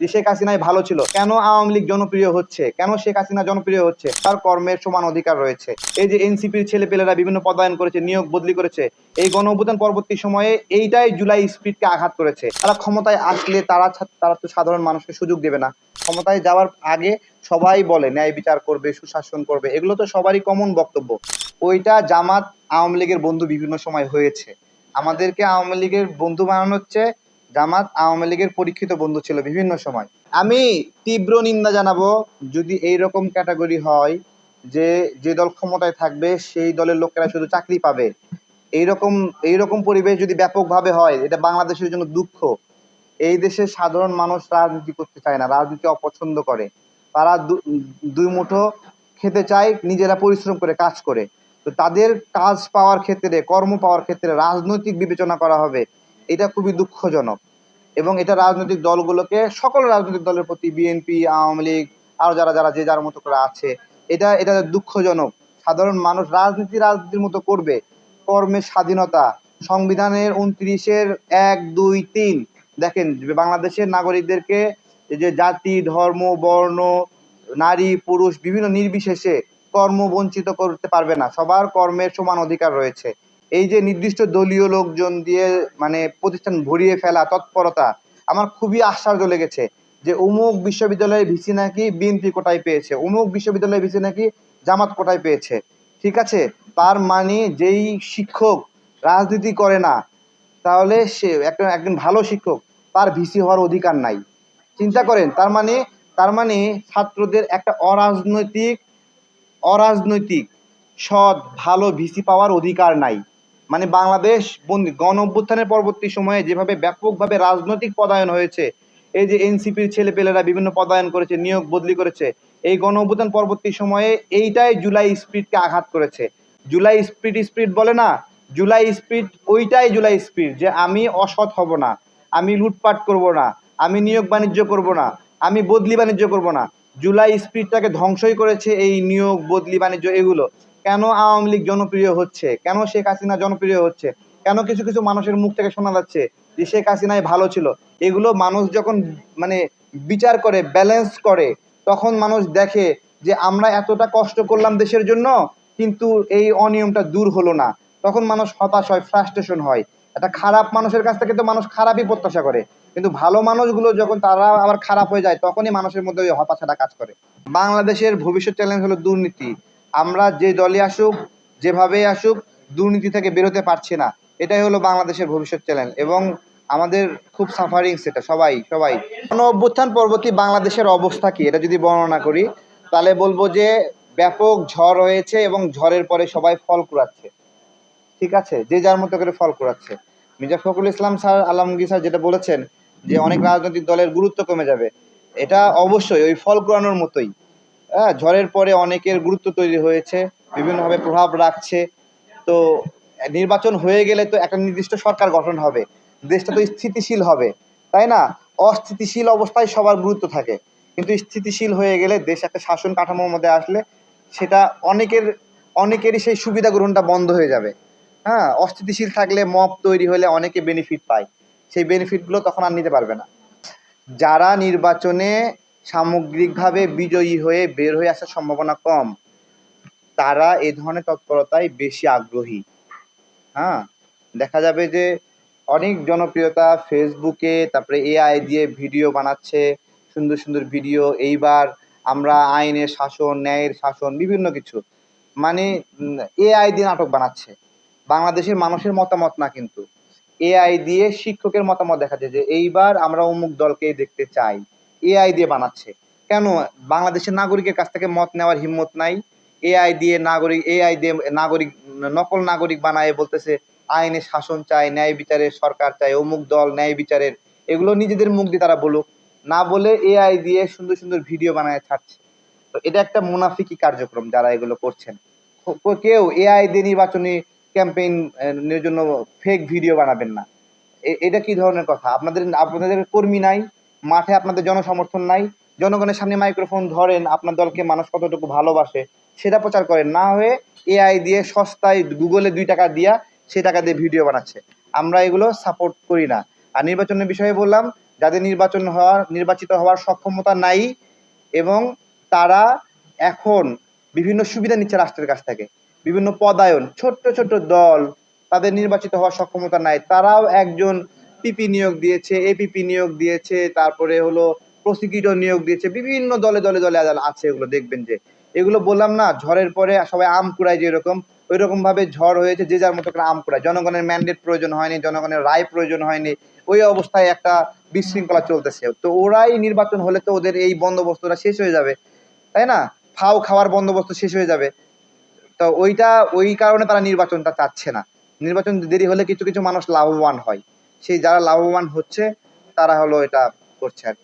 শেখ হাসিনাই ভালো ছিল। কেন আওয়ামী লীগ জনপ্রিয় হচ্ছে? কেন শেখ হাসিনা জনপ্রিয় হচ্ছে? তার কর্মের সমান অধিকার রয়েছে। এই যে এনসিপির ছেলেপেলেরা বিভিন্ন পদায়ন করেছে, নিয়োগ বদলি করেছে, এই গণ অভ্যুত্থান পরবর্তী সময়ে এইটাই জুলাই স্পিডকে আঘাত করেছে। তারা ক্ষমতায় আসলে তারা তারা তো সাধারণ মানুষকে সুযোগ দেবে না। ক্ষমতায় যাওয়ার আগে সবাই বলে, ন্যায় বিচার করবে, সুশাসন করবে। এগুলো তো সবারই কমন বক্তব্য। ওইটা জামাত আওয়ামী লীগের বন্ধু বিভিন্ন সময় হয়েছে। আমাদেরকে আওয়ামী লীগের বন্ধু বানানো হচ্ছে জামাত আওয়ামী লীগের পরীক্ষিত বন্ধু ছিল বিভিন্ন সময়। আমি তীব্র নিন্দা জানাব যদি এই রকম ক্যাটাগরি হয় যে যে দল ক্ষমতায় থাকবে, সেই দলের লোকেরা শুধু চাকরি পাবে। এইরকম এইরকম পরিবেশ যদি ব্যাপকভাবে হয়, এটা বাংলাদেশের জন্য দুঃখ। এই দেশের সাধারণ মানুষ রাজনীতি করতে চায় না, রাজনীতি অপছন্দ করে। তারা দুই মুঠো খেতে চায়, নিজেরা পরিশ্রম করে, কাজ করে। তো তাদের কাজ পাওয়ার ক্ষেত্রে, কর্ম পাওয়ার ক্ষেত্রে রাজনৈতিক বিবেচনা করা হবে। এটা খুবই দুঃখজনক। এবং এটা রাজনৈতিক দলগুলোকে, সকল রাজনৈতিক দলের প্রতি বিএনপি, আওয়ামী লীগ, আরও যারা যারা, যে যার মতো করে আছে, এটা এটা দুঃখজনক। সাধারণ মানুষ রাজনীতি, রাজনীতির মতো করবে। কর্মের স্বাধীনতা, সংবিধানের উনত্রিশের এক, দুই, তিন। দেখেন, বাংলাদেশের নাগরিকদেরকে যে জাতি, ধর্ম, বর্ণ, নারী, পুরুষ, বিভিন্ন নির্বিশেষে কর্ম বঞ্চিত করতে পারবে না। সবার কর্মের সমান অধিকার রয়েছে। এই যে নির্দিষ্ট দলীয় লোকজন দিয়ে মানে প্রতিষ্ঠান ভরিয়ে ফেলা তৎপরতা, আমার খুবই আশ্চর্য লেগেছে যে অমুক বিশ্ববিদ্যালয়ের ভিসি নাকি বিএনপি কোটায় পেয়েছে অমুক বিশ্ববিদ্যালয়ের ভিসি নাকি জামাত কোটায় পেয়েছে। ঠিক আছে, তার মানে যেই শিক্ষক রাজনীতি করে না, তাহলে সে একটা, একজন ভালো শিক্ষক, তার ভিসি হওয়ার অধিকার নাই। চিন্তা করেন, তার মানে তার মানে ছাত্রদের একটা অরাজনৈতিক অরাজনৈতিক, সৎ, ভালো ভিসি পাওয়ার অধিকার নাই। মানে বাংলাদেশ গণ অভ্যুত্থানের পরবর্তী সময়ে যেভাবে ব্যাপকভাবে রাজনৈতিক পদায়ন হয়েছে, এই যে এনসিপির ছেলেপেলেরা বিভিন্ন পদায়ন করেছে, নিয়োগ বদলি করেছে, এই গণ অভ্যুত্থান পরবর্তী সময়ে এইটাই জুলাই স্পিডকে আঘাত করেছে। জুলাই স্পিড স্পিড বলে না, জুলাই স্পিড ওইটাই জুলাই স্পিড যে আমি অসৎ হব না, আমি লুটপাট করব না, আমি নিয়োগ বাণিজ্য করব না, আমি বদলি বাণিজ্য করব না। জুলাই স্পিডটাকে ধ্বংসই করেছে এই নিয়োগ বদলি বাণিজ্য এগুলো। কেন আওয়ামী লীগ জনপ্রিয় হচ্ছে? কেন শেখ হাসিনা জনপ্রিয় হচ্ছে? কেন কিছু কিছু মানুষের মুখ থেকে শোনা যাচ্ছে যে শেখ হাসিনাই ভালো ছিল? এগুলো মানুষ যখন মানে বিচার করে ব্যালেন্স করে, তখন মানুষ দেখে যে আমরা এতটা কষ্ট করলাম দেশের জন্য, কিন্তু এই অনিয়মটা দূর হলো না। তখন মানুষ হতাশ হয় ফ্রাস্ট্রেশন হয়। একটা খারাপ মানুষের কাছ থেকে তো মানুষ খারাপই প্রত্যাশা করে। কিন্তু ভালো মানুষগুলো যখন তারা আবার খারাপ হয়ে যায়, তখনই মানুষের মধ্যে ওই হতাশাটা কাজ করে। বাংলাদেশের ভবিষ্যৎ চ্যালেঞ্জ হলো দুর্নীতি। আমরা যে দলে আসুক যেভাবে আসুক, দুর্নীতি থেকে বেরোতে পারছি না। এটাই হলো বাংলাদেশের ভবিষ্যৎ চ্যালেঞ্জ এবং আমাদের খুব সাফারিং সেটা, সবাই সবাই। গণ অভ্যুত্থান পরবর্তী বাংলাদেশের অবস্থা কি? এটা যদি বর্ণনা করি, তাহলে বলব যে ব্যাপক ঝড় হয়েছে এবং ঝড়ের পরে সবাই ফল কুড়াচ্ছে। ঠিক আছে? যে যার মতো করে ফল কুড়াচ্ছে। মির্জা ফখরুল ইসলাম স্যার, আলমগীর স্যার যেটা বলেছেন যে অনেক রাজনৈতিক দলের গুরুত্ব কমে যাবে। এটা অবশ্যই, ওই ফল কুড়ানোর মতোই। হ্যাঁ ঝড়ের পরে অনেকের গুরুত্ব তৈরি হয়েছে, বিভিন্নভাবে প্রভাব রাখছে। তো নির্বাচন হয়ে গেলে তো একটা নির্দিষ্ট সরকার গঠন হবে, দেশটা তো স্থিতিশীল হবে, তাই না? অস্থিতিশীল অবস্থায় সবার গুরুত্ব থাকে। কিন্তু স্থিতিশীল হয়ে গেলে দেশ একটা শাসন কাঠামোর মধ্যে আসলে সেটা অনেকের, অনেকেরই সেই সুবিধা গ্রহণটা বন্ধ হয়ে যাবে। হ্যাঁ অস্থিতিশীল থাকলে মপ তৈরি হলে অনেকে বেনিফিট পায়। সেই বেনিফিটগুলো তখন আর নিতে পারবে না। যারা নির্বাচনে সামগ্রিকভাবে বিজয়ী হয়ে বের হয়ে আসার সম্ভাবনা কম। তারা এ ধরনের তৎপরতায় বেশি আগ্রহী। হ্যাঁ দেখা যাবে যে অনেক জনপ্রিয়তা ফেসবুকে, তারপরে এআই দিয়ে ভিডিও বানাচ্ছে, সুন্দর সুন্দর ভিডিও। এইবার আমরা আইনের শাসন, ন্যায়ের শাসন, বিভিন্ন কিছু। মানে এআই দিয়ে নাটক বানাচ্ছে। বাংলাদেশের মানুষের মতামত না কিন্তু। এআই দিয়ে শিক্ষকের মতামত দেখা যায় যে, এইবার আমরা অমুক দলকে দেখতে চাই। এআই দিয়ে বানাচ্ছে। কেন? বাংলাদেশের নাগরিকের কাছ থেকে মত নেওয়ার হিম্মত নাই। এআই দিয়ে নাগরিক এআই দিয়ে নাগরিক, নকল নাগরিক বানায় বলতেছে, আইনে শাসন চায় ন্যায় বিচারের সরকার চায় অমুক দল ন্যায় বিচারের। এগুলো নিজেদের মুখ দিয়ে তারা বলুক। না বলে এআই দিয়ে সুন্দর সুন্দর ভিডিও বানায় ছাড়ছে। তো এটা একটা মুনাফিকি কার্যক্রম যারা এগুলো করছেন। কেউ এআই দিয়ে নির্বাচনী ক্যাম্পেইন, এর জন্য ফেক ভিডিও বানাবেন না। এটা কি ধরনের কথা? আপনাদের আপনাদের কর্মী নাই? মাঠে আপনাদের জনসমর্থন নাই, জনগণের সামনে মাইক্রোফোন ধরেন, আপনার দলকে মানুষ কতটুকু ভালোবাসে, সেটা প্রচার করেন। না হয়ে এআই দিয়ে সস্তায় গুগলে দুই টাকা দিয়া সেই টাকা দিয়ে ভিডিও বানাচ্ছে। আমরা এগুলো সাপোর্ট করি না। আর নির্বাচনের বিষয়ে বললাম, যাদের নির্বাচন হওয়ার, নির্বাচিত হওয়ার সক্ষমতা নাই এবং তারা এখন বিভিন্ন সুবিধা নিচ্ছে রাষ্ট্রের কাছ থেকে। বিভিন্ন পদায়ন, ছোট্ট ছোট্ট দল তাদের নির্বাচিত হওয়ার সক্ষমতা নাই। তারাও একজন পিপি নিয়োগ দিয়েছে এপিপি নিয়োগ দিয়েছে, তারপরে হলো প্রসিকিউটর নিয়োগ দিয়েছে, বিভিন্ন দলে দলে দলে আছে এগুলো, দেখবেন যে। এগুলো বললাম না, ঝড়ের পরে সবাই আম কুড়ায় যেরকম ওই ভাবে ঝড় হয়েছে যে যার মতো করে আম কুড়ায়। জনগণের ম্যান্ডেট প্রয়োজন হয়নি, জনগণের রায় প্রয়োজন হয়নি, ওই অবস্থায় একটা বিশৃঙ্খলা চলতেছে। তো ওরাই নির্বাচন হলে তো ওদের এই বন্দোবস্তটা শেষ হয়ে যাবে, তাই না? ফাও খাওয়ার বন্দোবস্ত শেষ হয়ে যাবে। তো ওইটা, ওই কারণে তারা নির্বাচনটা চাচ্ছে না। নির্বাচন দেরি হলে কিছু কিছু মানুষ লাভবান হয়। সেই যারা লাভবান হচ্ছে তারা হলো এটা করছে আর।